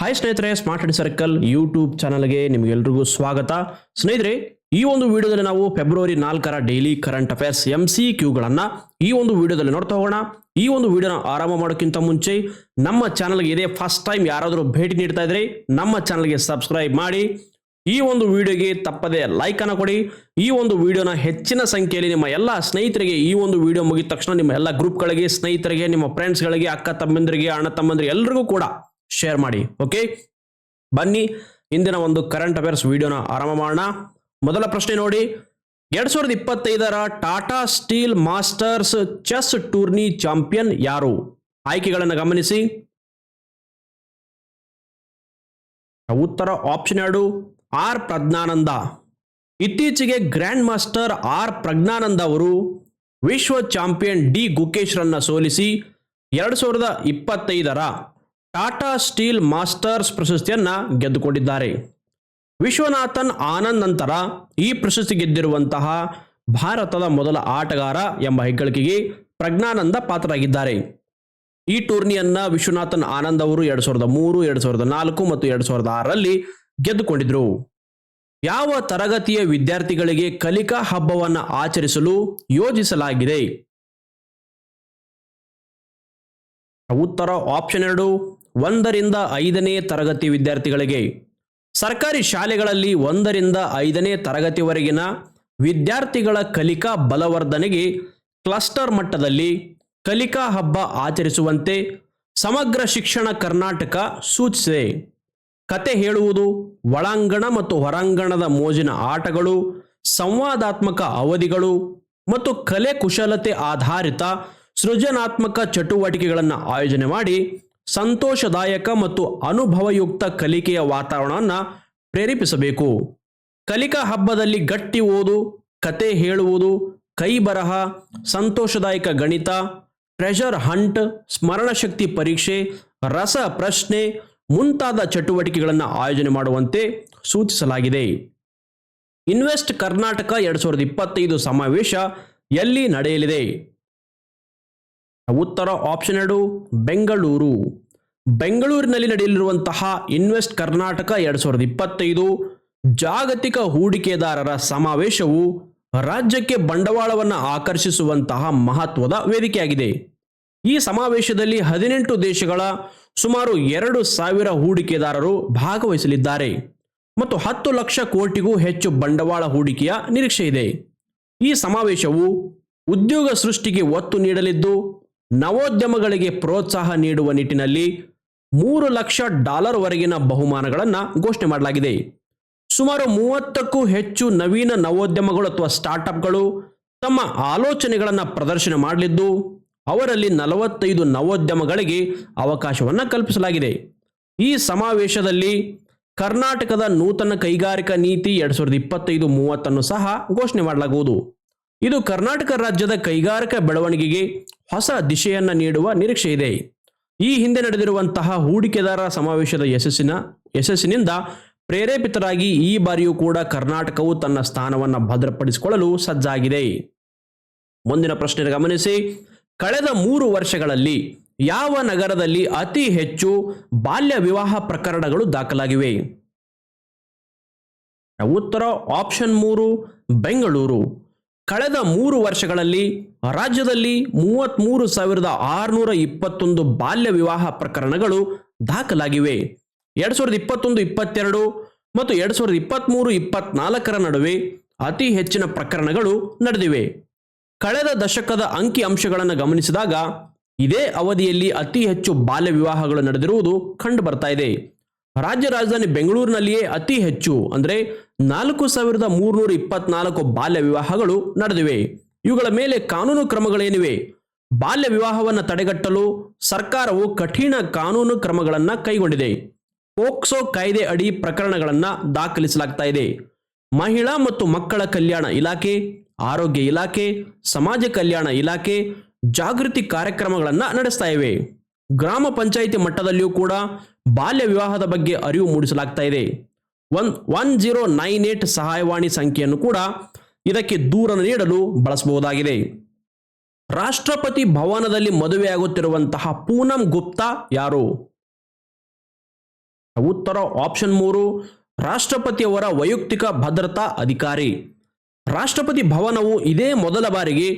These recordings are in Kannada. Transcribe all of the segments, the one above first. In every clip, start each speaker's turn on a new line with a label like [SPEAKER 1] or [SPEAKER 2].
[SPEAKER 1] ಹಾಯ್ ಸ್ನೇಹಿತರೆ ಸ್ಮಾರ್ಟ್ ಅಂಡ್ ಸರ್ಕಲ್ ಯೂಟ್ಯೂಬ್ ಚಾನಲ್ಗೆ ನಿಮಗೆಲ್ರಿಗೂ ಸ್ವಾಗತ. ಸ್ನೇಹಿತರೆ, ಈ ಒಂದು ವಿಡಿಯೋದಲ್ಲಿ ನಾವು ಫೆಬ್ರವರಿ ನಾಲ್ಕರ daily current affairs M C ಕ್ಯೂಗಳನ್ನು ಈ ಒಂದು ವಿಡಿಯೋದಲ್ಲಿ ನೋಡ್ತಾ ಹೋಗೋಣ. ಈ ಒಂದು ವಿಡಿಯೋನ ಆರಂಭ ಮಾಡೋಕ್ಕಿಂತ ಮುಂಚೆ ನಮ್ಮ ಚಾನಲ್ಗೆ ಇದೇ ಫಸ್ಟ್ ಟೈಮ್ ಯಾರಾದರೂ ಭೇಟಿ ನೀಡ್ತಾ ಇದ್ರೆ ನಮ್ಮ ಚಾನಲ್ಗೆ ಸಬ್ಸ್ಕ್ರೈಬ್ ಮಾಡಿ. ಈ ಒಂದು ವಿಡಿಯೋಗೆ ತಪ್ಪದೆ ಲೈಕ್ ಕೊಡಿ. ಈ ಒಂದು ವಿಡಿಯೋನ ಹೆಚ್ಚಿನ ಸಂಖ್ಯೆಯಲ್ಲಿ ನಿಮ್ಮ ಎಲ್ಲ ಸ್ನೇಹಿತರಿಗೆ ಈ ಒಂದು ವಿಡಿಯೋ ಮುಗಿದ ತಕ್ಷಣ ನಿಮ್ಮ ಎಲ್ಲ ಗ್ರೂಪ್ಗಳಿಗೆ ಸ್ನೇಹಿತರಿಗೆ, ನಿಮ್ಮ ಫ್ರೆಂಡ್ಸ್ಗಳಿಗೆ ಅಕ್ಕ ತಮ್ಮಂದಿರಿಗೆ, ಅಣ್ಣ ತಮ್ಮಂದಿರಿಗೆ ಎಲ್ರಿಗೂ ಕೂಡ ಶೇರ್ ಮಾಡಿ ಓಕೆ ಬನ್ನಿ, ಇಂದಿನ ಒಂದು ಕರೆಂಟ್ ಅಫೇರ್ಸ್ ವಿಡಿಯೋನ ಆರಂಭ ಮಾಡೋಣ. ಮೊದಲ ಪ್ರಶ್ನೆ ನೋಡಿ, ಎರಡ್ ಸಾವಿರದ ಇಪ್ಪತ್ತೈದರ Tata steel masters chess tourney champion ಯಾರು? ಆಯ್ಕೆಗಳನ್ನು ಗಮನಿಸಿ. ಉತ್ತರ ಆಪ್ಷನ್ ಎರಡು, ಆರ್ ಪ್ರಜ್ಞಾನಂದ. ಇತ್ತೀಚೆಗೆ ಗ್ರ್ಯಾಂಡ್ ಮಾಸ್ಟರ್ ಆರ್ ಪ್ರಜ್ಞಾನಂದ ಅವರು ವಿಶ್ವ ಚಾಂಪಿಯನ್ ಡಿ ಗುಕೇಶ್ರನ್ನ ಸೋಲಿಸಿ, ಎರಡು ಸಾವಿರದ ಇಪ್ಪತ್ತೈದರ ಟಾಟಾ ಸ್ಟೀಲ್ ಮಾಸ್ಟರ್ಸ್ ಪ್ರಶಸ್ತಿಯನ್ನ ಗೆದ್ದುಕೊಂಡಿದ್ದಾರೆ. ವಿಶ್ವನಾಥನ್ ಆನಂದ್ ನಂತರ ಈ ಪ್ರಶಸ್ತಿ ಗೆದ್ದಿರುವಂತಹ ಭಾರತದ ಮೊದಲ ಆಟಗಾರ ಎಂಬ ಹೆಗ್ಗಳಿಕೆಗೆ ಪ್ರಜ್ಞಾನಂದ ಪಾತ್ರರಾಗಿದ್ದಾರೆ. ಈ ಟೂರ್ನಿಯನ್ನ ವಿಶ್ವನಾಥನ್ ಆನಂದ್ ಅವರು ಎರಡ್ ಸಾವಿರದ ಮೂರು, ಎರಡ್ ಸಾವಿರದ ನಾಲ್ಕು ಮತ್ತು ಎರಡು ಸಾವಿರದ ಆರರಲ್ಲಿ ಗೆದ್ದುಕೊಂಡಿದ್ರು. ಯಾವ ತರಗತಿಯ ವಿದ್ಯಾರ್ಥಿಗಳಿಗೆ ಕಲಿಕಾ ಹಬ್ಬವನ್ನು ಆಚರಿಸಲು ಯೋಜಿಸಲಾಗಿದೆ? ಉತ್ತರ ಆಪ್ಷನ್ ಎರಡು ಒಂದರಿಂದ ಐದನೇ ತರಗತಿ ವಿದ್ಯಾರ್ಥಿಗಳಿಗೆ ಸರ್ಕಾರಿ ಶಾಲೆಗಳಲ್ಲಿ ಒಂದರಿಂದ ಐದನೇ ತರಗತಿವರೆಗಿನ ವಿದ್ಯಾರ್ಥಿಗಳ ಕಲಿಕಾ ಬಲವರ್ಧನೆಗೆ ಕ್ಲಸ್ಟರ್ ಮಟ್ಟದಲ್ಲಿ ಕಲಿಕಾ ಹಬ್ಬ ಆಚರಿಸುವಂತೆ ಸಮಗ್ರ ಶಿಕ್ಷಣ ಕರ್ನಾಟಕ ಸೂಚಿಸಿದೆ. ಕತೆ ಹೇಳುವುದು ಒಳಾಂಗಣ ಮತ್ತು ಹೊರಾಂಗಣದ ಮೋಜಿನ ಆಟಗಳು, ಸಂವಾದಾತ್ಮಕ ಅವಧಿಗಳು ಮತ್ತು ಕಲೆ ಕುಶಲತೆ ಆಧಾರಿತ ಸೃಜನಾತ್ಮಕ ಚಟುವಟಿಕೆಗಳನ್ನು ಆಯೋಜನೆ ಮಾಡಿ ಸಂತೋಷದಾಯಕ ಮತ್ತು ಅನುಭವಯುಕ್ತ ಕಲಿಕೆಯ ವಾತಾವರಣವನ್ನು ಪ್ರೇರೇಪಿಸಬೇಕು. ಕಲಿಕಾ ಹಬ್ಬದಲ್ಲಿ ಗಟ್ಟಿ ಓದು, ಕತೆ ಹೇಳುವುದು, ಕೈ ಬರಹ, ಸಂತೋಷದಾಯಕ ಗಣಿತ ಟ್ರೆಷರ್ ಹಂಟ್ ಸ್ಮರಣಶಕ್ತಿ ಪರೀಕ್ಷೆ, ರಸ ಪ್ರಶ್ನೆ ಮುಂತಾದ ಚಟುವಟಿಕೆಗಳನ್ನು ಆಯೋಜನೆ ಮಾಡುವಂತೆ ಸೂಚಿಸಲಾಗಿದೆ. ಇನ್ವೆಸ್ಟ್ ಕರ್ನಾಟಕ ಎರಡು ಸಾವಿರದ ಇಪ್ಪತ್ತೈದು ಸಮಾವೇಶ ಎಲ್ಲಿ ನಡೆಯಲಿದೆ? ಉತ್ತರ ಆಪ್ಷನ್ ಎರಡು, ಬೆಂಗಳೂರು. ಬೆಂಗಳೂರಿನಲ್ಲಿ ನಡೆಯಲಿರುವಂತಹ ಇನ್ವೆಸ್ಟ್ ಕರ್ನಾಟಕ ಎರಡ್ ಸಾವಿರದ ಇಪ್ಪತ್ತೈದು ಜಾಗತಿಕ ಹೂಡಿಕೆದಾರರ ಸಮಾವೇಶವು ರಾಜ್ಯಕ್ಕೆ ಬಂಡವಾಳವನ್ನು ಆಕರ್ಷಿಸುವಂತಹ ಮಹತ್ವದ ವೇದಿಕೆಯಾಗಿದೆ. ಈ ಸಮಾವೇಶದಲ್ಲಿ ಹದಿನೆಂಟು ದೇಶಗಳ ಸುಮಾರು ಎರಡು ಸಾವಿರ ಹೂಡಿಕೆದಾರರು ಭಾಗವಹಿಸಲಿದ್ದಾರೆ. ಮತ್ತು ಹತ್ತು ಲಕ್ಷ ಕೋಟಿಗೂ ಹೆಚ್ಚು ಬಂಡವಾಳ ಹೂಡಿಕೆಯ ನಿರೀಕ್ಷೆ ಇದೆ. ಈ ಸಮಾವೇಶವು ಉದ್ಯೋಗ ಸೃಷ್ಟಿಗೆ ಒತ್ತು ನೀಡಲಿದ್ದು, ನವೋದ್ಯಮಗಳಿಗೆ ಪ್ರೋತ್ಸಾಹ ನೀಡುವ ನಿಟ್ಟಿನಲ್ಲಿ ಮೂರು ಲಕ್ಷ ಡಾಲರ್ ವರೆಗಿನ ಬಹುಮಾನಗಳನ್ನು ಘೋಷಣೆ ಮಾಡಲಾಗಿದೆ. ಸುಮಾರು ಮೂವತ್ತಕ್ಕೂ ಹೆಚ್ಚು ನವೀನ ನವೋದ್ಯಮಗಳು ಅಥವಾ ಸ್ಟಾರ್ಟ್ಅಪ್ಗಳು ತಮ್ಮ ಆಲೋಚನೆಗಳನ್ನು ಪ್ರದರ್ಶನ ಮಾಡಲಿದ್ದು, ಅವರಲ್ಲಿ ನಲವತ್ತೈದು ನವೋದ್ಯಮಗಳಿಗೆ ಅವಕಾಶವನ್ನು ಕಲ್ಪಿಸಲಾಗಿದೆ. ಈ ಸಮಾವೇಶದಲ್ಲಿ ಕರ್ನಾಟಕದ ನೂತನ ಕೈಗಾರಿಕಾ ನೀತಿ ಎರಡ್ ಸಾವಿರದ ಇಪ್ಪತ್ತೈದು ಮೂವತ್ತನ್ನು ಸಹ ಘೋಷಣೆ ಮಾಡಲಾಗುವುದು. ಇದು ಕರ್ನಾಟಕ ರಾಜ್ಯದ ಕೈಗಾರಿಕಾ ಬೆಳವಣಿಗೆಗೆ ಹೊಸ ದಿಶೆಯನ್ನು ನೀಡುವ ನಿರೀಕ್ಷೆ ಇದೆ. ಈ ಹಿಂದೆ ನಡೆದಿರುವಂತಹ ಹೂಡಿಕೆದಾರರ ಸಮಾವೇಶದ ಯಶಸ್ಸಿನ ಯಶಸ್ಸಿನಿಂದ ಪ್ರೇರೇಪಿತರಾಗಿ ಈ ಬಾರಿಯೂ ಕೂಡ ಕರ್ನಾಟಕವು ತನ್ನ ಸ್ಥಾನವನ್ನು ಭದ್ರಪಡಿಸಿಕೊಳ್ಳಲು ಸಜ್ಜಾಗಿದೆ. ಮುಂದಿನ ಪ್ರಶ್ನೆ ಗಮನಿಸಿ. ಕಳೆದ ಮೂರು ವರ್ಷಗಳಲ್ಲಿ ಯಾವ ನಗರದಲ್ಲಿ ಅತಿ ಹೆಚ್ಚು ಬಾಲ್ಯ ವಿವಾಹ ಪ್ರಕರಣಗಳು ದಾಖಲಾಗಿವೆ? ಉತ್ತರ, ಆಪ್ಷನ್ ಮೂರು, ಬೆಂಗಳೂರು. ಕಳೆದ ಮೂರು ವರ್ಷಗಳಲ್ಲಿ ರಾಜ್ಯದಲ್ಲಿ ಮೂವತ್ತ್ಮೂರು ಸಾವಿರದ ಆರುನೂರ ಇಪ್ಪತ್ತೊಂದು ಬಾಲ್ಯ ವಿವಾಹ ಪ್ರಕರಣಗಳು ದಾಖಲಾಗಿವೆ. ಎರಡ್ ಸಾವಿರದ ಇಪ್ಪತ್ತೊಂದು, ಇಪ್ಪತ್ತೆರಡು ಮತ್ತು ಎರಡ್ ಸಾವಿರದ ಇಪ್ಪತ್ತ್ಮೂರು ಇಪ್ಪತ್ನಾಲ್ಕರ ನಡುವೆ ಅತಿ ಹೆಚ್ಚಿನ ಪ್ರಕರಣಗಳು ನಡೆದಿವೆ. ಕಳೆದ ದಶಕದ ಅಂಕಿ ಅಂಶಗಳನ್ನು ಗಮನಿಸಿದಾಗ ಇದೇ ಅವಧಿಯಲ್ಲಿ ಅತಿ ಹೆಚ್ಚು ಬಾಲ್ಯ ವಿವಾಹಗಳು ನಡೆದಿರುವುದು ಕಂಡು ಬರ್ತಾ ಇದೆ. ರಾಜ್ಯ ರಾಜಧಾನಿ ಬೆಂಗಳೂರಿನಲ್ಲಿಯೇ ಅತಿ ಹೆಚ್ಚು, ಅಂದರೆ ನಾಲ್ಕು ಸಾವಿರದ ಮೂರುನೂರ ಇಪ್ಪತ್ನಾಲ್ಕು ಬಾಲ್ಯ ವಿವಾಹಗಳು ನಡೆದಿವೆ. ಇವುಗಳ ಮೇಲೆ ಕಾನೂನು ಕ್ರಮಗಳೇನಿವೆ? ಬಾಲ್ಯ ವಿವಾಹವನ್ನು ತಡೆಗಟ್ಟಲು ಸರ್ಕಾರವು ಕಠಿಣ ಕಾನೂನು ಕ್ರಮಗಳನ್ನು ಕೈಗೊಂಡಿದೆ. ಪೋಕ್ಸೋ ಕಾಯ್ದೆ ಅಡಿ ಪ್ರಕರಣಗಳನ್ನು ದಾಖಲಿಸಲಾಗ್ತಾ ಇದೆ. ಮಹಿಳಾ ಮತ್ತು ಮಕ್ಕಳ ಕಲ್ಯಾಣ ಇಲಾಖೆ, ಆರೋಗ್ಯ ಇಲಾಖೆ, ಸಮಾಜ ಕಲ್ಯಾಣ ಇಲಾಖೆ ಜಾಗೃತಿ ಕಾರ್ಯಕ್ರಮಗಳನ್ನು ನಡೆಸ್ತಾ ಇವೆ. ಗ್ರಾಮ ಪಂಚಾಯಿತಿ ಮಟ್ಟದಲ್ಲಿಯೂ ಕೂಡ ಬಾಲ್ಯ ವಿವಾಹದ ಬಗ್ಗೆ ಅರಿವು ಮೂಡಿಸಲಾಗ್ತಾ ಇದೆ. One one zero nine eight ಸಹಾಯವಾಣಿ ಸಂಖ್ಯೆಯನ್ನು ಕೂಡ ಇದಕ್ಕೆ ದೂರನ್ನು ನೀಡಲು ಬಳಸಬಹುದಾಗಿದೆ. ರಾಷ್ಟ್ರಪತಿ ಭವನದಲ್ಲಿ ಮದುವೆಯಾಗುತ್ತಿರುವಂತಹ ಪೂನಂ ಗುಪ್ತಾ ಯಾರು? ಉತ್ತರ ಆಪ್ಷನ್ ಮೂರು, ರಾಷ್ಟ್ರಪತಿಯವರ ವೈಯಕ್ತಿಕ ಭದ್ರತಾ ಅಧಿಕಾರಿ. ರಾಷ್ಟ್ರಪತಿ ಭವನವು ಇದೇ ಮೊದಲ ಬಾರಿಗೆ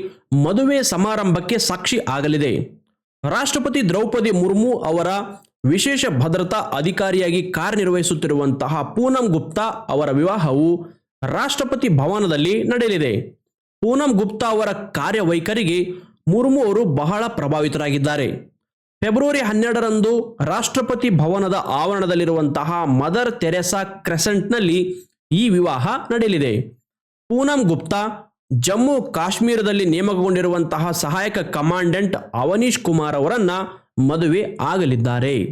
[SPEAKER 1] ಮದುವೆ ಸಮಾರಂಭಕ್ಕೆ ಸಾಕ್ಷಿ ಆಗಲಿದೆ. ರಾಷ್ಟ್ರಪತಿ ದ್ರೌಪದಿ ಮುರ್ಮು ಅವರ ವಿಶೇಷ ಭದ್ರತಾ ಅಧಿಕಾರಿಯಾಗಿ ಕಾರ್ಯನಿರ್ವಹಿಸುತ್ತಿರುವಂತಹ ಪೂನಂ ಗುಪ್ತಾ ಅವರ ವಿವಾಹವು ರಾಷ್ಟ್ರಪತಿ ಭವನದಲ್ಲಿ ನಡೆಯಲಿದೆ. ಪೂನಂ ಗುಪ್ತಾ ಅವರ ಕಾರ್ಯವೈಖರಿಗೆ ಮುರ್ಮು ಅವರು ಬಹಳ ಪ್ರಭಾವಿತರಾಗಿದ್ದಾರೆ. ಫೆಬ್ರವರಿ ಹನ್ನೆರಡರಂದು ರಾಷ್ಟ್ರಪತಿ ಭವನದ ಆವರಣದಲ್ಲಿರುವಂತಹ ಮದರ್ ತೆರೆಸಾ ಕ್ರೆಸೆಂಟ್ನಲ್ಲಿ ಈ ವಿವಾಹ ನಡೆಯಲಿದೆ. ಪೂನಂ ಗುಪ್ತಾ ಜಮ್ಮು ಕಾಶ್ಮೀರದಲ್ಲಿ ನೇಮಕಗೊಂಡಿರುವಂತಹ ಸಹಾಯಕ ಕಮಾಂಡೆಂಟ್ ಅವನೀಶ್ ಕುಮಾರ್ ಅವರನ್ನ ಮದುವೆ ಆಗಲಿದ್ದಾರೆ.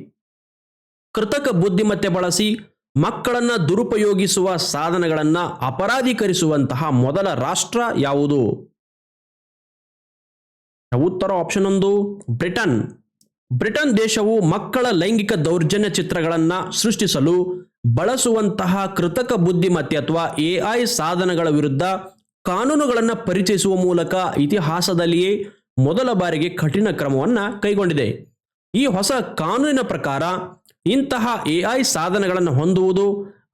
[SPEAKER 1] ಕೃತಕ ಬುದ್ಧಿಮತ್ತೆ ಬಳಸಿ ಮಕ್ಕಳನ್ನ ದುರುಪಯೋಗಿಸುವ ಸಾಧನಗಳನ್ನ ಅಪರಾಧೀಕರಿಸುವಂತಹ ಮೊದಲ ರಾಷ್ಟ್ರ ಯಾವುದು? ಉತ್ತರ ಆಪ್ಷನ್ ಒಂದು, ಬ್ರಿಟನ್. ಬ್ರಿಟನ್ ದೇಶವು ಮಕ್ಕಳ ಲೈಂಗಿಕ ದೌರ್ಜನ್ಯ ಚಿತ್ರಗಳನ್ನು ಸೃಷ್ಟಿಸಲು ಬಳಸುವಂತಹ ಕೃತಕ ಬುದ್ಧಿಮತ್ತೆ ಅಥವಾ ಎಐ ಸಾಧನಗಳ ವಿರುದ್ಧ ಕಾನೂನುಗಳನ್ನು ಪರಿಚಯಿಸುವ ಮೂಲಕ ಇತಿಹಾಸದಲ್ಲಿಯೇ ಮೊದಲ ಬಾರಿಗೆ ಕಠಿಣ ಕ್ರಮವನ್ನು ಕೈಗೊಂಡಿದೆ. ಈ ಹೊಸ ಕಾನೂನಿನ ಪ್ರಕಾರ ಇಂತಹ ಎಐ ಸಾಧನಗಳನ್ನು ಹೊಂದುವುದು,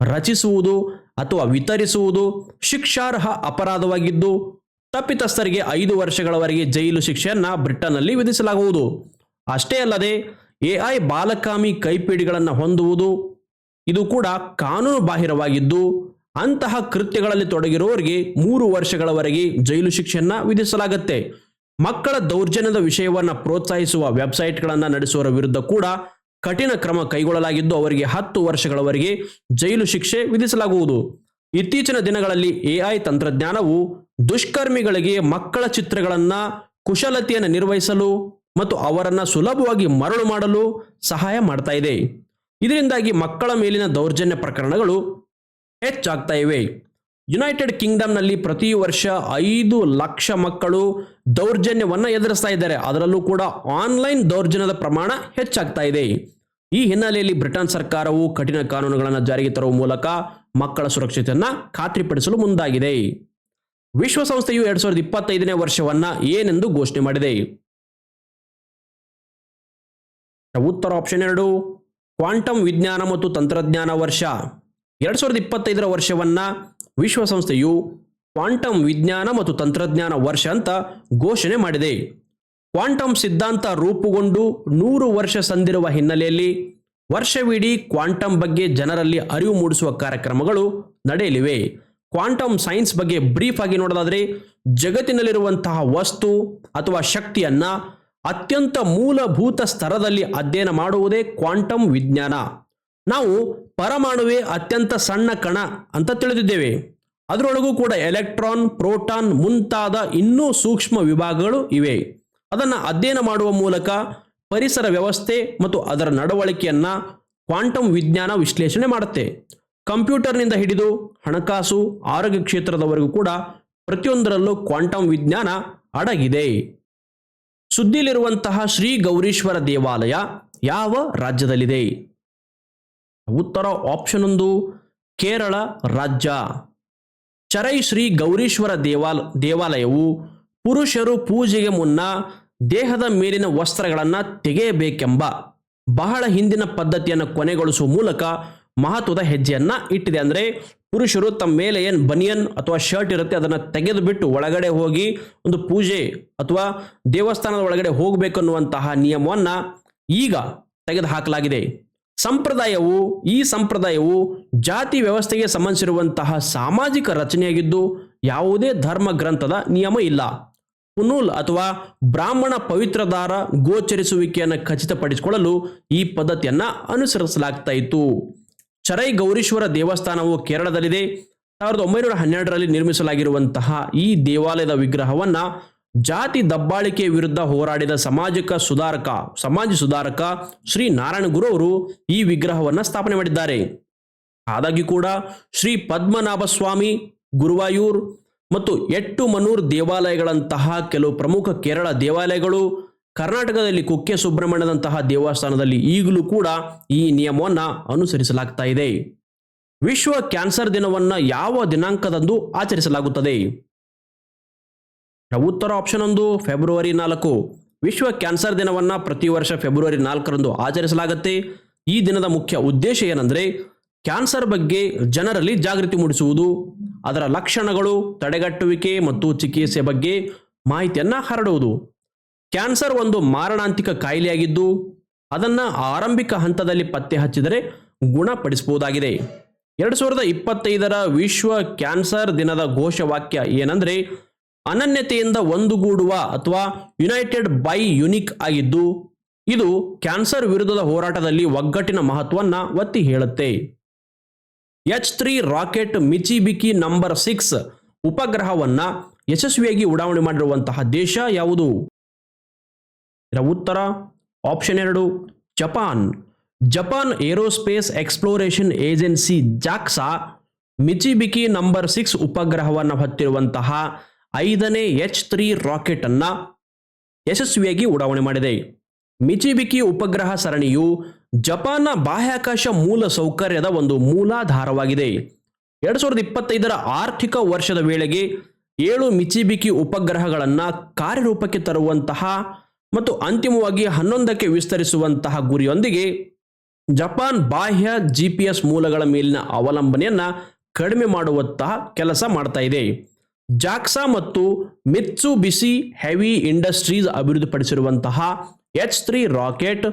[SPEAKER 1] ರಚಿಸುವುದು ಅಥವಾ ವಿತರಿಸುವುದು ಶಿಕ್ಷಾರ್ಹ ಅಪರಾಧವಾಗಿದ್ದು, ತಪ್ಪಿತಸ್ಥರಿಗೆ ಐದು ವರ್ಷಗಳವರೆಗೆ ಜೈಲು ಶಿಕ್ಷೆಯನ್ನು ಬ್ರಿಟನ್ನಲ್ಲಿ ವಿಧಿಸಲಾಗುವುದು. ಅಷ್ಟೇ ಅಲ್ಲದೆ ಎಐ ಬಾಲಕಾಮಿ ಕೈಪಿಡಿಗಳನ್ನು ಹೊಂದುವುದು ಇದು ಕೂಡ ಕಾನೂನು ಬಾಹಿರವಾಗಿದ್ದು, ಅಂತಹ ಕೃತ್ಯಗಳಲ್ಲಿ ತೊಡಗಿರುವವರಿಗೆ ಮೂರು ವರ್ಷಗಳವರೆಗೆ ಜೈಲು ಶಿಕ್ಷೆಯನ್ನು ವಿಧಿಸಲಾಗುತ್ತೆ. ಮಕ್ಕಳ ದೌರ್ಜನ್ಯದ ವಿಷಯವನ್ನು ಪ್ರೋತ್ಸಾಹಿಸುವ ವೆಬ್ಸೈಟ್ಗಳನ್ನು ನಡೆಸುವರ ವಿರುದ್ಧ ಕೂಡ ಕಠಿಣ ಕ್ರಮ ಕೈಗೊಳ್ಳಲಾಗಿದ್ದು, ಅವರಿಗೆ ಹತ್ತು ವರ್ಷಗಳವರೆಗೆ ಜೈಲು ಶಿಕ್ಷೆ ವಿಧಿಸಲಾಗುವುದು. ಇತ್ತೀಚಿನ ದಿನಗಳಲ್ಲಿ ಎಐ ತಂತ್ರಜ್ಞಾನವು ದುಷ್ಕರ್ಮಿಗಳಿಗೆ ಮಕ್ಕಳ ಚಿತ್ರಗಳನ್ನು ಕುಶಲತೆಯನ್ನು ನಿರ್ವಹಿಸಲು ಮತ್ತು ಅವರನ್ನು ಸುಲಭವಾಗಿ ಮರಳು ಮಾಡಲು ಸಹಾಯ ಮಾಡ್ತಾ ಇದೆ. ಇದರಿಂದಾಗಿ ಮಕ್ಕಳ ಮೇಲಿನ ದೌರ್ಜನ್ಯ ಪ್ರಕರಣಗಳು ಹೆಚ್ಚಾಗ್ತಾ ಇವೆ. ಯುನೈಟೆಡ್ ಕಿಂಗ್ಡಮ್ನಲ್ಲಿ ಪ್ರತಿ ವರ್ಷ ಐದು ಲಕ್ಷ ಮಕ್ಕಳು ದೌರ್ಜನ್ಯವನ್ನು ಎದುರಿಸ್ತಾ ಇದ್ದಾರೆ. ಅದರಲ್ಲೂ ಕೂಡ ಆನ್ಲೈನ್ ದೌರ್ಜನ್ಯದ ಪ್ರಮಾಣ ಹೆಚ್ಚಾಗ್ತಾ ಇದೆ. ಈ ಹಿನ್ನೆಲೆಯಲ್ಲಿ ಬ್ರಿಟನ್ ಸರ್ಕಾರವು ಕಠಿಣ ಕಾನೂನುಗಳನ್ನು ಜಾರಿಗೆ ತರುವ ಮೂಲಕ ಮಕ್ಕಳ ಸುರಕ್ಷತೆಯನ್ನು ಖಾತ್ರಿಪಡಿಸಲು ಮುಂದಾಗಿದೆ. ವಿಶ್ವಸಂಸ್ಥೆಯು ಎರಡ್ ಸಾವಿರದ ಇಪ್ಪತ್ತೈದನೇ ವರ್ಷವನ್ನ ಏನೆಂದು ಘೋಷಣೆ ಮಾಡಿದೆ. ಉತ್ತರ ಆಪ್ಷನ್ ಎರಡು ಕ್ವಾಂಟಮ್ ವಿಜ್ಞಾನ ಮತ್ತು ತಂತ್ರಜ್ಞಾನ ವರ್ಷ. ಎರಡ್ ಸಾವಿರದ ಇಪ್ಪತ್ತೈದರ ವರ್ಷವನ್ನ ವಿಶ್ವಸಂಸ್ಥೆಯು ಕ್ವಾಂಟಮ್ ವಿಜ್ಞಾನ ಮತ್ತು ತಂತ್ರಜ್ಞಾನ ವರ್ಷ ಅಂತ ಘೋಷಣೆ ಮಾಡಿದೆ. ಕ್ವಾಂಟಮ್ ಸಿದ್ಧಾಂತ ರೂಪುಗೊಂಡು ನೂರು ವರ್ಷ ಸಂದಿರುವ ಹಿನ್ನೆಲೆಯಲ್ಲಿ ವರ್ಷವಿಡೀ ಕ್ವಾಂಟಮ್ ಬಗ್ಗೆ ಜನರಲ್ಲಿ ಅರಿವು ಮೂಡಿಸುವ ಕಾರ್ಯಕ್ರಮಗಳು ನಡೆಯಲಿವೆ. ಕ್ವಾಂಟಮ್ ಸೈನ್ಸ್ ಬಗ್ಗೆ ಬ್ರೀಫ್ ಆಗಿ ನೋಡೋದಾದರೆ ಜಗತ್ತಿನಲ್ಲಿರುವಂತಹ ವಸ್ತು ಅಥವಾ ಶಕ್ತಿಯನ್ನು ಅತ್ಯಂತ ಮೂಲಭೂತ ಸ್ತರದಲ್ಲಿ ಅಧ್ಯಯನ ಮಾಡುವುದೇ ಕ್ವಾಂಟಮ್ ವಿಜ್ಞಾನ. ನಾವು ಪರಮಾಣುವೇ ಅತ್ಯಂತ ಸಣ್ಣ ಕಣ ಅಂತ ತಿಳಿದಿದ್ದೇವೆ. ಅದರೊಳಗೂ ಕೂಡ ಎಲೆಕ್ಟ್ರಾನ್, ಪ್ರೋಟಾನ್ ಮುಂತಾದ ಇನ್ನೂ ಸೂಕ್ಷ್ಮ ವಿಭಾಗಗಳು ಇವೆ. ಅದನ್ನು ಅಧ್ಯಯನ ಮಾಡುವ ಮೂಲಕ ಪರಿಸರ ವ್ಯವಸ್ಥೆ ಮತ್ತು ಅದರ ನಡವಳಿಕೆಯನ್ನು ಕ್ವಾಂಟಮ್ ವಿಜ್ಞಾನ ವಿಶ್ಲೇಷಣೆ ಮಾಡುತ್ತೆ. ಕಂಪ್ಯೂಟರ್ನಿಂದ ಹಿಡಿದು ಹಣಕಾಸು, ಆರೋಗ್ಯ ಕ್ಷೇತ್ರದವರೆಗೂ ಕೂಡ ಪ್ರತಿಯೊಂದರಲ್ಲೂ ಕ್ವಾಂಟಮ್ ವಿಜ್ಞಾನ ಅಡಗಿದೆ. ಸುದ್ದಿಲಿರುವಂತಹ ಶ್ರೀ ಗೌರೀಶ್ವರ ದೇವಾಲಯ ಯಾವ ರಾಜ್ಯದಲ್ಲಿದೆ? ಉತ್ತರ ಆಪ್ಷನ್ ಒಂದು ಕೇರಳ ರಾಜ್ಯ. ಚರೈ ಶ್ರೀ ಗೌರೀಶ್ವರ ದೇವಾಲ, ದೇವಾಲಯವು ಪುರುಷರು ಪೂಜೆಗೆ ಮುನ್ನ ದೇಹದ ಮೇಲಿನ ವಸ್ತ್ರಗಳನ್ನು ತೆಗೆಯಬೇಕೆಂಬ ಬಹಳ ಹಿಂದಿನ ಪದ್ಧತಿಯನ್ನು ಕೊನೆಗೊಳಿಸುವ ಮೂಲಕ ಮಹತ್ವದ ಹೆಜ್ಜೆಯನ್ನ ಇಟ್ಟಿದೆ. ಅಂದರೆ ಪುರುಷರು ತಮ್ಮ ಮೇಲೆ ಏನು ಬನಿಯನ್ ಅಥವಾ ಶರ್ಟ್ ಇರುತ್ತೆ, ಅದನ್ನು ತೆಗೆದು ಬಿಟ್ಟು ಒಳಗಡೆ ಹೋಗಿ ಒಂದು ಪೂಜೆ ಅಥವಾ ದೇವಸ್ಥಾನದ ಒಳಗಡೆ ಹೋಗಬೇಕನ್ನುವಂತಹ ನಿಯಮವನ್ನು ಈಗ ತೆಗೆದು ಹಾಕಲಾಗಿದೆ ಸಂಪ್ರದಾಯವು, ಈ ಸಂಪ್ರದಾಯವು ಜಾತಿ ವ್ಯವಸ್ಥೆಗೆ ಸಂಬಂಧಿಸಿರುವಂತಹ ಸಾಮಾಜಿಕ ರಚನೆಯಾಗಿದ್ದು, ಯಾವುದೇ ಧರ್ಮ ಗ್ರಂಥದ ನಿಯಮ ಇಲ್ಲ. ಪುನೂಲ್ ಅಥವಾ ಬ್ರಾಹ್ಮಣ ಪವಿತ್ರದಾರ ಗೋಚರಿಸುವಿಕೆಯನ್ನು ಖಚಿತಪಡಿಸಿಕೊಳ್ಳಲು ಈ ಪದ್ಧತಿಯನ್ನ ಅನುಸರಿಸಲಾಗ್ತಾ ಇತ್ತು. ಚರೈ ಗೌರೀಶ್ವರ ದೇವಸ್ಥಾನವು ಕೇರಳದಲ್ಲಿದೆ. ಸಾವಿರದ ಒಂಬೈನೂರ ಹನ್ನೆರಡರಲ್ಲಿ ನಿರ್ಮಿಸಲಾಗಿರುವಂತಹ ಈ ದೇವಾಲಯದ ವಿಗ್ರಹವನ್ನ ಜಾತಿ ದಬ್ಬಾಳಿಕೆ ವಿರುದ್ಧ ಹೋರಾಡಿದ ಸಮಾಜಿಕ ಸುಧಾರಕ, ಸಮಾಜ ಸುಧಾರಕ ಶ್ರೀ ನಾರಾಯಣ ಗುರು ಅವರು ಈ ವಿಗ್ರಹವನ್ನ ಸ್ಥಾಪನೆ ಮಾಡಿದ್ದಾರೆ. ಆದಾಗ್ಯೂ ಕೂಡ ಶ್ರೀ ಪದ್ಮನಾಭ ಸ್ವಾಮಿ ಗುರುವಾಯೂರ್ ಮತ್ತು ಎಟ್ಟು ಮನೂರ್ ದೇವಾಲಯಗಳಂತಹ ಕೆಲವು ಪ್ರಮುಖ ಕೇರಳ ದೇವಾಲಯಗಳು, ಕರ್ನಾಟಕದಲ್ಲಿ ಕುಕ್ಕೆ ಸುಬ್ರಹ್ಮಣ್ಯದಂತಹ ದೇವಸ್ಥಾನದಲ್ಲಿ ಈಗಲೂ ಕೂಡ ಈ ನಿಯಮವನ್ನು ಅನುಸರಿಸಲಾಗ್ತಾ ಇದೆ. ವಿಶ್ವ ಕ್ಯಾನ್ಸರ್ ದಿನವನ್ನ ಯಾವ ದಿನಾಂಕದಂದು ಆಚರಿಸಲಾಗುತ್ತದೆ? ಉತ್ತರ ಆಪ್ಷನ್ ಒಂದು ಫೆಬ್ರವರಿ ನಾಲ್ಕು. ವಿಶ್ವ ಕ್ಯಾನ್ಸರ್ ದಿನವನ್ನ ಪ್ರತಿ ವರ್ಷ ಫೆಬ್ರವರಿ ನಾಲ್ಕರಂದು ಆಚರಿಸಲಾಗುತ್ತೆ. ಈ ದಿನದ ಮುಖ್ಯ ಉದ್ದೇಶ ಏನಂದ್ರೆ ಕ್ಯಾನ್ಸರ್ ಬಗ್ಗೆ ಜನರಲ್ಲಿ ಜಾಗೃತಿ ಮೂಡಿಸುವುದು, ಅದರ ಲಕ್ಷಣಗಳು, ತಡೆಗಟ್ಟುವಿಕೆ ಮತ್ತು ಚಿಕಿತ್ಸೆ ಬಗ್ಗೆ ಮಾಹಿತಿಯನ್ನು ಹರಡುವುದು. ಕ್ಯಾನ್ಸರ್ ಒಂದು ಮಾರಣಾಂತಿಕ ಕಾಯಿಲೆಯಾಗಿದ್ದು, ಅದನ್ನು ಆರಂಭಿಕ ಹಂತದಲ್ಲಿ ಪತ್ತೆ ಹಚ್ಚಿದರೆ ಗುಣಪಡಿಸಬಹುದಾಗಿದೆ. ಎರಡು ಸಾವಿರದ ಇಪ್ಪತ್ತೈದರ ವಿಶ್ವ ಕ್ಯಾನ್ಸರ್ ದಿನದ ಘೋಷವಾಕ್ಯ ಏನಂದ್ರೆ ಅನನ್ಯತೆಯಿಂದ ಒಂದುಗೂಡುವ ಅಥವಾ ಯುನೈಟೆಡ್ ಬೈ ಯುನಿಕ್ ಆಗಿದ್ದು, ಇದು ಕ್ಯಾನ್ಸರ್ ವಿರುದ್ಧದ ಹೋರಾಟದಲ್ಲಿ ಒಗ್ಗಟ್ಟಿನ ಮಹತ್ವವನ್ನು ಒತ್ತಿ ಹೇಳುತ್ತೆ. H three rocket Michibiki number six ಉಪಗ್ರಹವನ್ನ ಯಶಸ್ವಿಯಾಗಿ ಉಡಾವಣೆ ಮಾಡಿರುವಂತಹ ದೇಶ ಯಾವುದು? ಇದರ ಉತ್ತರ ಆಪ್ಷನ್ ಎರಡು, Japan. Japan aerospace exploration agency JAXA Michibiki number six ಉಪಗ್ರಹವನ್ನು ಹೊತ್ತಿರುವಂತಹ ಐದನೇ ಎಚ್ ತ್ರೀ ರಾಕೆಟ್ ಅನ್ನ ಯಶಸ್ವಿಯಾಗಿ ಉಡಾವಣೆ ಮಾಡಿದೆ. ಮಿಚಿಬಿಕಿ ಉಪಗ್ರಹ ಸರಣಿಯು ಜಪಾನ್ನ ಬಾಹ್ಯಾಕಾಶ ಮೂಲ ಸೌಕರ್ಯದ ಒಂದು ಮೂಲಾಧಾರವಾಗಿದೆ. ಎರಡು ಸಾವಿರದ ಇಪ್ಪತ್ತೈದರ ಆರ್ಥಿಕ ವರ್ಷದ ವೇಳೆಗೆ ಏಳು ಮಿಚಿಬಿಕಿ ಉಪಗ್ರಹಗಳನ್ನು ಕಾರ್ಯರೂಪಕ್ಕೆ ತರುವಂತಹ ಮತ್ತು ಅಂತಿಮವಾಗಿ ಹನ್ನೊಂದಕ್ಕೆ ವಿಸ್ತರಿಸುವಂತಹ ಗುರಿಯೊಂದಿಗೆ ಜಪಾನ್ ಬಾಹ್ಯ ಜಿ ಪಿ ಎಸ್ ಮೂಲಗಳ ಮೇಲಿನ ಅವಲಂಬನೆಯನ್ನ ಕಡಿಮೆ ಮಾಡುವಂತಹ ಕೆಲಸ ಮಾಡ್ತಾ ಜಾಕ್ಸಾ ಮತ್ತು ಮಿತ್ಸು ಬಿಸಿ ಹೆವಿ ಇಂಡಸ್ಟ್ರೀಸ್ ಅಭಿವೃದ್ಧಿಪಡಿಸಿರುವಂತಹ ಎಚ್ ತ್ರೀ ರಾಕೆಟ್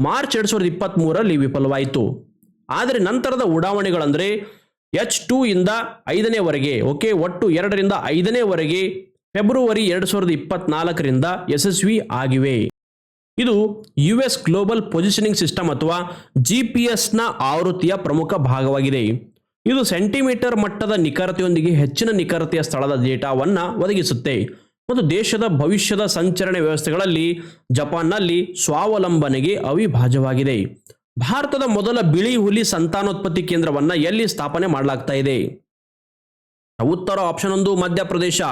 [SPEAKER 1] ಮಾರ್ಚ್ ಎರಡು ಸಾವಿರದ ಇಪ್ಪತ್ತ್ ಮೂರರಲ್ಲಿ ವಿಫಲವಾಯಿತು. ಆದರೆ ನಂತರದ ಉಡಾವಣೆಗಳಂದರೆ ಎಚ್ ಟೂ ಇಂದ ಐದನೇವರೆಗೆ ಓಕೆ, ಒಟ್ಟು ಎರಡರಿಂದ ಐದನೇವರೆಗೆ ಫೆಬ್ರವರಿ ಎರಡು ಸಾವಿರದ ಇಪ್ಪತ್ನಾಲ್ಕರಿಂದ ಯಶಸ್ವಿ ಆಗಿವೆ. ಇದು U S global positioning system ಅಥವಾ ಜಿ ಪಿ ಎಸ್ನ ಆವೃತ್ತಿಯ ಪ್ರಮುಖ ಭಾಗವಾಗಿದೆ. ಇದು ಸೆಂಟಿಮೀಟರ್ ಮಟ್ಟದ ನಿಖರತೆಯೊಂದಿಗೆ ಹೆಚ್ಚಿನ ನಿಖರತೆಯ ಸ್ಥಳದ ಡೇಟಾವನ್ನು ಒದಗಿಸುತ್ತೆ. ಮತ್ತು ದೇಶದ ಭವಿಷ್ಯದ ಸಂಚರಣೆ ವ್ಯವಸ್ಥೆಗಳಲ್ಲಿ ಜಪಾನ್ನಲ್ಲಿ ಸ್ವಾವಲಂಬನೆಗೆ ಅವಿಭಾಜ್ಯವಾಗಿದೆ. ಭಾರತದ ಮೊದಲ ಬಿಳಿ ಹುಲಿ ಸಂತಾನೋತ್ಪತ್ತಿ ಕೇಂದ್ರವನ್ನು ಎಲ್ಲಿ ಸ್ಥಾಪನೆ ಮಾಡಲಾಗ್ತಾ ಇದೆ? ಉತ್ತರ ಆಪ್ಷನ್ ಒಂದು, ಮಧ್ಯಪ್ರದೇಶ.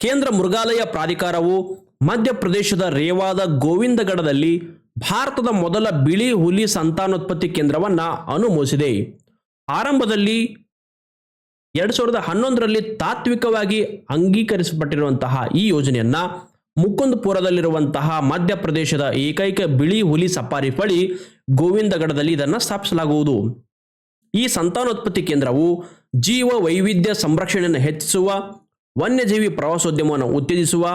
[SPEAKER 1] ಕೇಂದ್ರ ಮೃಗಾಲಯ ಪ್ರಾಧಿಕಾರವು ಮಧ್ಯಪ್ರದೇಶದ ರೇವಾದ ಗೋವಿಂದಗಢದಲ್ಲಿ ಭಾರತದ ಮೊದಲ ಬಿಳಿ ಹುಲಿ ಸಂತಾನೋತ್ಪತ್ತಿ ಕೇಂದ್ರವನ್ನು ಅನುಮೋದಿಸಿದೆ ಆರಂಭದಲ್ಲಿ ಎರಡು ಸಾವಿರದ ಹನ್ನೊಂದರಲ್ಲಿ ತಾತ್ವಿಕವಾಗಿ ಅಂಗೀಕರಿಸಲ್ಪಟ್ಟಿರುವಂತಹ ಈ ಯೋಜನೆಯನ್ನ ಮುಕುಂದ್ಪುರದಲ್ಲಿರುವಂತಹ ಮಧ್ಯಪ್ರದೇಶದ ಏಕೈಕ ಬಿಳಿ ಹುಲಿ ಸಫಾರಿ ಫಳಿ ಗೋವಿಂದಗಢದಲ್ಲಿ ಇದನ್ನು ಸ್ಥಾಪಿಸಲಾಗುವುದು. ಈ ಸಂತಾನೋತ್ಪತ್ತಿ ಕೇಂದ್ರವು ಜೀವ ವೈವಿಧ್ಯ ಸಂರಕ್ಷಣೆಯನ್ನು ಹೆಚ್ಚಿಸುವ, ವನ್ಯಜೀವಿ ಪ್ರವಾಸೋದ್ಯಮವನ್ನು ಉತ್ತೇಜಿಸುವ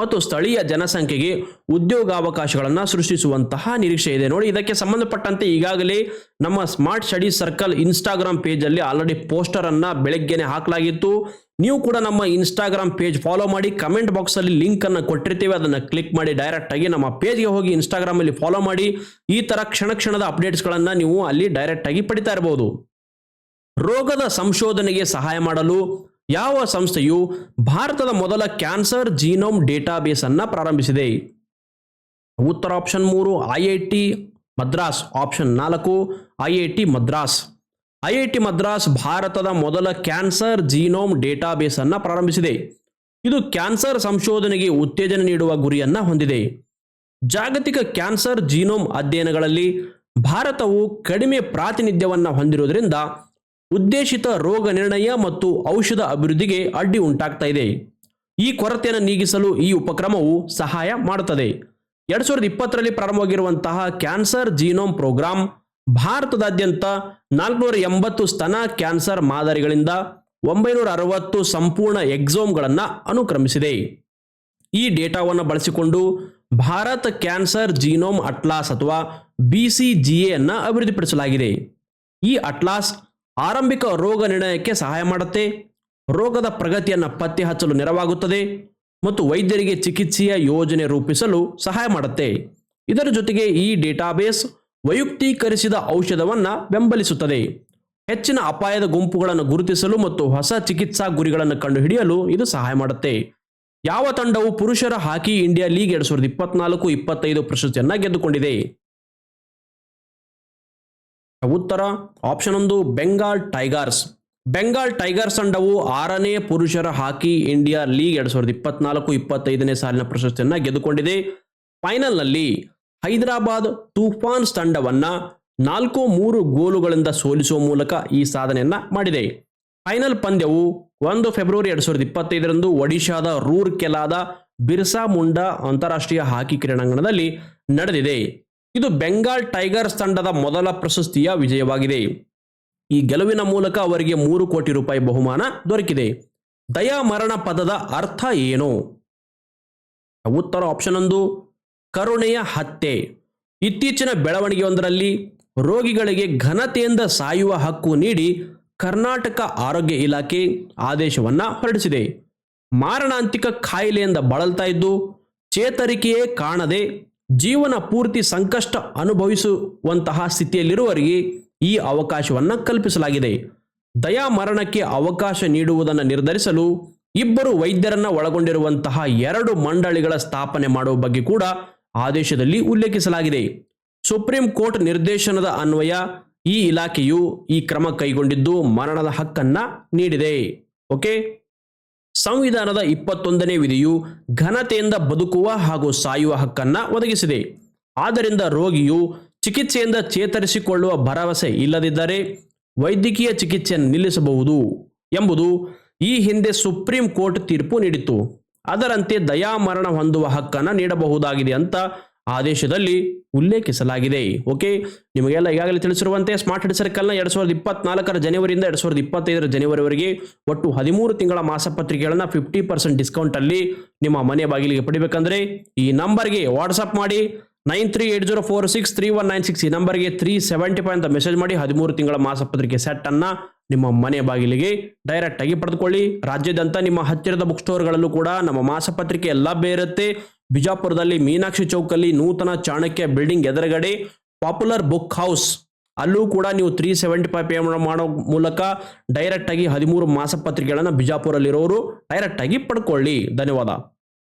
[SPEAKER 1] ಮತ್ತು ಸ್ಥಳೀಯ ಜನಸಂಖ್ಯೆಗೆ ಉದ್ಯೋಗಾವಕಾಶಗಳನ್ನು ಸೃಷ್ಟಿಸುವಂತಹ ನಿರೀಕ್ಷೆ ಇದೆ. ನೋಡಿ, ಇದಕ್ಕೆ ಸಂಬಂಧಪಟ್ಟಂತೆ ಈಗಾಗಲೇ ನಮ್ಮ ಸ್ಮಾರ್ಟ್ ಸ್ಟಡಿ ಸರ್ಕಲ್ ಇನ್ಸ್ಟಾಗ್ರಾಮ್ ಪೇಜಲ್ಲಿ ಆಲ್ರೆಡಿ ಪೋಸ್ಟರ್ ಅನ್ನ ಬೆಳಗ್ಗೆನೆ ಹಾಕಲಾಗಿತ್ತು. ನೀವು ಕೂಡ ನಮ್ಮ ಇನ್ಸ್ಟಾಗ್ರಾಮ್ ಪೇಜ್ ಫಾಲೋ ಮಾಡಿ, ಕಮೆಂಟ್ ಬಾಕ್ಸಲ್ಲಿ ಲಿಂಕ್ ಅನ್ನು ಕೊಟ್ಟಿರ್ತೀವಿ, ಅದನ್ನು ಕ್ಲಿಕ್ ಮಾಡಿ ಡೈರೆಕ್ಟ್ ಆಗಿ ನಮ್ಮ ಪೇಜ್ಗೆ ಹೋಗಿ ಇನ್ಸ್ಟಾಗ್ರಾಮ್ ಅಲ್ಲಿ ಫಾಲೋ ಮಾಡಿ. ಈ ತರ ಕ್ಷಣ ಕ್ಷಣದ ಅಪ್ಡೇಟ್ಸ್ಗಳನ್ನು ನೀವು ಅಲ್ಲಿ ಡೈರೆಕ್ಟ್ ಆಗಿ ಪಡಿತಾ ಇರಬಹುದು ರೋಗದ ಸಂಶೋಧನೆಗೆ ಸಹಾಯ ಮಾಡಲು ಯಾವ ಸಂಸ್ಥೆಯು ಭಾರತದ ಮೊದಲ ಕ್ಯಾನ್ಸರ್ ಜೀನೋಮ್ ಡೇಟಾಬೇಸ್ ಅನ್ನು ಪ್ರಾರಂಭಿಸಿದೆ? ಉತ್ತರ ಆಪ್ಷನ್ ಮೂರು I I T Madras. Option ನಾಲ್ಕು I I T Madras. I I T Madras ಭಾರತದ ಮೊದಲ ಕ್ಯಾನ್ಸರ್ ಜೀನೋಮ್ ಡೇಟಾಬೇಸ್ ಅನ್ನು ಪ್ರಾರಂಭಿಸಿದೆ. ಇದು ಕ್ಯಾನ್ಸರ್ ಸಂಶೋಧನೆಗೆ ಉತ್ತೇಜನ ನೀಡುವ ಗುರಿಯನ್ನ ಹೊಂದಿದೆ. ಜಾಗತಿಕ ಕ್ಯಾನ್ಸರ್ ಜೀನೋಮ್ ಅಧ್ಯಯನಗಳಲ್ಲಿ ಭಾರತವು ಕಡಿಮೆ ಪ್ರಾತಿನಿಧ್ಯವನ್ನು ಹೊಂದಿರುವುದರಿಂದ ಉದ್ದೇಶಿತ ರೋಗ ನಿರ್ಣಯ ಮತ್ತು ಔಷಧ ಅಭಿವೃದ್ಧಿಗೆ ಅಡ್ಡಿ ಉಂಟಾಗ್ತಾ ಇದೆ. ಈ ಕೊರತೆಯನ್ನು ನೀಗಿಸಲು ಈ ಉಪಕ್ರಮವು ಸಹಾಯ ಮಾಡುತ್ತದೆ. ಎರಡ್ ಸಾವಿರದ ಇಪ್ಪತ್ತರಲ್ಲಿ ಪ್ರಾರಂಭವಾಗಿರುವಂತಹ ಕ್ಯಾನ್ಸರ್ ಜೀನೋಮ್ ಪ್ರೋಗ್ರಾಂ ಭಾರತದಾದ್ಯಂತ ನಾಲ್ಕುನೂರ ಎಂಬತ್ತು ಸ್ತನ ಕ್ಯಾನ್ಸರ್ ಮಾದರಿಗಳಿಂದ ಒಂಬೈನೂರ ಅರವತ್ತು ಸಂಪೂರ್ಣ ಎಕ್ಸೋಮ್ಗಳನ್ನು ಅನುಕ್ರಮಿಸಿದೆ. ಈ ಡೇಟಾವನ್ನು ಬಳಸಿಕೊಂಡು ಭಾರತ ಕ್ಯಾನ್ಸರ್ ಜೀನೋಮ್ ಅಟ್ಲಾಸ್ ಅಥವಾ ಬಿ ಸಿ ಅನ್ನು ಅಭಿವೃದ್ಧಿಪಡಿಸಲಾಗಿದೆ. ಈ ಅಟ್ಲಾಸ್ ಆರಂಭಿಕ ರೋಗ ನಿರ್ಣಯಕ್ಕೆ ಸಹಾಯ ಮಾಡುತ್ತೆ. ರೋಗದ ಪ್ರಗತಿಯನ್ನು ಪತ್ತೆ ಹಚ್ಚಲು ನೆರವಾಗುತ್ತದೆ ಮತ್ತು ವೈದ್ಯರಿಗೆ ಚಿಕಿತ್ಸೆಯ ಯೋಜನೆ ರೂಪಿಸಲು ಸಹಾಯ ಮಾಡುತ್ತೆ. ಇದರ ಜೊತೆಗೆ ಈ ಡೇಟಾಬೇಸ್ ವೈಯಕ್ತೀಕರಿಸಿದ ಔಷಧವನ್ನು ಬೆಂಬಲಿಸುತ್ತದೆ. ಹೆಚ್ಚಿನ ಅಪಾಯದ ಗುಂಪುಗಳನ್ನು ಗುರುತಿಸಲು ಮತ್ತು ಹೊಸ ಚಿಕಿತ್ಸಾ ಗುರಿಗಳನ್ನು ಕಂಡುಹಿಡಿಯಲು ಇದು ಸಹಾಯ ಮಾಡುತ್ತೆ. ಯಾವ ತಂಡವು ಪುರುಷರ ಹಾಕಿ ಇಂಡಿಯಾ ಲೀಗ್ ಎರಡು ಸಾವಿರದ ಇಪ್ಪತ್ನಾಲ್ಕು ಇಪ್ಪತ್ತೈದು ಪ್ರಶಸ್ತಿಯನ್ನು ಗೆದ್ದುಕೊಂಡಿದೆ. ಉತ್ತರ ಆಪ್ಷನ್ ಒಂದು ಬೆಂಗಾಲ್ ಟೈಗರ್ಸ್ ಬೆಂಗಾಲ್ ಟೈಗರ್ಸ್ ತಂಡವು ಆರನೇ ಪುರುಷರ ಹಾಕಿ ಇಂಡಿಯಾ ಲೀಗ್ ಎರಡ್ ಸಾವಿರದ ಇಪ್ಪತ್ನಾಲ್ಕು, ಇಪ್ಪತ್ತೈದನೇ ಸಾಲಿನ ಪ್ರಶಸ್ತಿಯನ್ನು ಗೆದ್ದುಕೊಂಡಿದೆ. ಫೈನಲ್ನಲ್ಲಿ ಹೈದರಾಬಾದ್ ತೂಫಾನ್ಸ್ ತಂಡವನ್ನ ನಾಲ್ಕು ಮೂರು ಗೋಲುಗಳಿಂದ ಸೋಲಿಸುವ ಮೂಲಕ ಈ ಸಾಧನೆಯನ್ನ ಮಾಡಿದೆ. ಫೈನಲ್ ಪಂದ್ಯವು ಒಂದು ಫೆಬ್ರವರಿ ಎರಡ್ ಸಾವಿರದ ಇಪ್ಪತ್ತೈದರಂದು ಒಡಿಶಾದ ರೂರ್ಕೆಲಾದ ಬಿರ್ಸಾ ಮುಂಡಾ ಅಂತಾರಾಷ್ಟ್ರೀಯ ಹಾಕಿ ಕ್ರೀಡಾಂಗಣದಲ್ಲಿ ನಡೆದಿದೆ. ಇದು ಬೆಂಗಾಲ್ ಟೈಗರ್ಸ್ ತಂಡದ ಮೊದಲ ಪ್ರಶಸ್ತಿಯ ವಿಜಯವಾಗಿದೆ. ಈ ಗೆಲುವಿನ ಮೂಲಕ ಅವರಿಗೆ ಮೂರು ಕೋಟಿ ರೂಪಾಯಿ ಬಹುಮಾನ ದೊರಕಿದೆ. ದಯಾಮರಣ ಪದದ ಅರ್ಥ ಏನು? ಉತ್ತರ ಆಪ್ಷನ್ ಒಂದು, ಕರುಣೆಯ ಹತ್ಯೆ. ಇತ್ತೀಚಿನ ಬೆಳವಣಿಗೆಯೊಂದರಲ್ಲಿ ರೋಗಿಗಳಿಗೆ ಘನತೆಯಿಂದ ಸಾಯುವ ಹಕ್ಕು ನೀಡಿ ಕರ್ನಾಟಕ ಆರೋಗ್ಯ ಇಲಾಖೆ ಆದೇಶವನ್ನ ಹೊರಡಿಸಿದೆ. ಮಾರಣಾಂತಿಕ ಕಾಯಿಲೆಯಿಂದ ಬಳಲ್ತಾ ಇದ್ದು, ಚೇತರಿಕೆಯೇ ಕಾಣದೆ ಜೀವನ ಪೂರ್ತಿ ಸಂಕಷ್ಟ ಅನುಭವಿಸುವಂತಹ ಸ್ಥಿತಿಯಲ್ಲಿರುವವರಿಗೆ ಈ ಅವಕಾಶವನ್ನು ಕಲ್ಪಿಸಲಾಗಿದೆ. ದಯಾ ಮರಣಕ್ಕೆ ಅವಕಾಶ ನೀಡುವುದನ್ನು ನಿರ್ಧರಿಸಲು ಇಬ್ಬರು ವೈದ್ಯರನ್ನ ಒಳಗೊಂಡಿರುವಂತಹ ಎರಡು ಮಂಡಳಿಗಳ ಸ್ಥಾಪನೆ ಮಾಡುವ ಬಗ್ಗೆ ಕೂಡ ಆದೇಶದಲ್ಲಿ ಉಲ್ಲೇಖಿಸಲಾಗಿದೆ. ಸುಪ್ರೀಂ ಕೋರ್ಟ್ ನಿರ್ದೇಶನದ ಅನ್ವಯ ಈ ಇಲಾಖೆಯು ಈ ಕ್ರಮ ಕೈಗೊಂಡಿದ್ದು ಮರಣದ ಹಕ್ಕನ್ನ ನೀಡಿದೆ. ಓಕೆ? ಸಂವಿಧಾನದ ಇಪ್ಪತ್ತೊಂದನೇ ವಿಧಿಯು ಘನತೆಯಿಂದ ಬದುಕುವ ಹಾಗೂ ಸಾಯುವ ಹಕ್ಕನ್ನ ಒದಗಿಸಿದೆ. ಆದ್ದರಿಂದ ರೋಗಿಯು ಚಿಕಿತ್ಸೆಯಿಂದ ಚೇತರಿಸಿಕೊಳ್ಳುವ ಭರವಸೆ ಇಲ್ಲದಿದ್ದರೆ ವೈದ್ಯಕೀಯ ಚಿಕಿತ್ಸೆಯನ್ನು ನಿಲ್ಲಿಸಬಹುದು ಎಂಬುದು ಈ ಹಿಂದೆ ಸುಪ್ರೀಂ ಕೋರ್ಟ್ ತೀರ್ಪು ನೀಡಿತ್ತು. ಅದರಂತೆ ದಯಾಮರಣ ಹೊಂದುವ ಹಕ್ಕನ್ನು ನೀಡಬಹುದಾಗಿದೆ ಅಂತ ಆದೇಶದಲ್ಲಿ ಉಲ್ಲೇಖಿಸಲಾಗಿದೆ. ಓಕೆ, ನಿಮಗೆಲ್ಲ ಈಗಾಗಲೇ ತಿಳಿಸಿರುವಂತೆ ಸ್ಮಾರ್ಟ್ ಹೆಡ್ ಸರ್ಕಲ್ನ ಎರಡ್ ಸಾವಿರದ ಇಪ್ಪತ್ನಾಲ್ಕರ ಜನವರಿಯಿಂದ ಎರಡ್ ಸಾವಿರದ ಇಪ್ಪತ್ತೈದರ ಜನವರಿವರೆಗೆ ಒಟ್ಟು ಹದಿಮೂರು ತಿಂಗಳ ಮಾಸಪತ್ರಿಕೆಗಳನ್ನು ಫಿಫ್ಟಿ ಪರ್ಸೆಂಟ್ ಡಿಸ್ಕೌಂಟ್ ಅಲ್ಲಿ ನಿಮ್ಮ ಮನೆ ಬಾಗಿಲಿಗೆ ಪಡಿಬೇಕಂದ್ರೆ ಈ ನಂಬರ್ಗೆ ವಾಟ್ಸಪ್ ಮಾಡಿ nine three eight zero four six three one nine six ಈ ನಂಬರ್ಗೆ ತ್ರೀ ಸೆವೆಂಟಿ ಫೈವ್ ಅಂತ ಮೆಸೇಜ್ ಮಾಡಿ ಹದಿಮೂರು ತಿಂಗಳ ಮಾಸಪತ್ರಿಕೆ ಸೆಟ್ ಅನ್ನ ನಿಮ್ಮ ಮನೆ ಬಾಗಿಲಿಗೆ ಡೈರೆಕ್ಟ್ ಆಗಿ ಪಡೆದುಕೊಳ್ಳಿ. ರಾಜ್ಯದಂತ ನಿಮ್ಮ ಹತ್ತಿರದ ಬುಕ್ ಸ್ಟೋರ್ಗಳಲ್ಲೂ ಕೂಡ ನಮ್ಮ ಮಾಸಪತ್ರಿಕೆ ಲಭ್ಯ ಇರುತ್ತೆ. ಬಿಜಾಪುರದಲ್ಲಿ ಮೀನಾಕ್ಷಿ ಚೌಕಲ್ಲಿ ನೂತನ ಚಾಣಕ್ಯ ಬಿಲ್ಡಿಂಗ್ ಎದುರುಗಡೆ ಪಾಪ್ಯುಲರ್ ಬುಕ್ ಹೌಸ್. ಅಲ್ಲೂ ಕೂಡ ನೀವು ತ್ರೀ ಸೆವೆಂಟಿ ಫೈವ್ ಪೇ ಮಾಡೋ ಮೂಲಕ ಡೈರೆಕ್ಟ್ ಆಗಿ ಹದಿಮೂರು ಮಾಸಪತ್ರಿಕೆಗಳನ್ನು ಬಿಜಾಪುರಲ್ಲಿರೋರು ಡೈರೆಕ್ಟ್ ಆಗಿ ಪಡ್ಕೊಳ್ಳಿ. ಧನ್ಯವಾದ.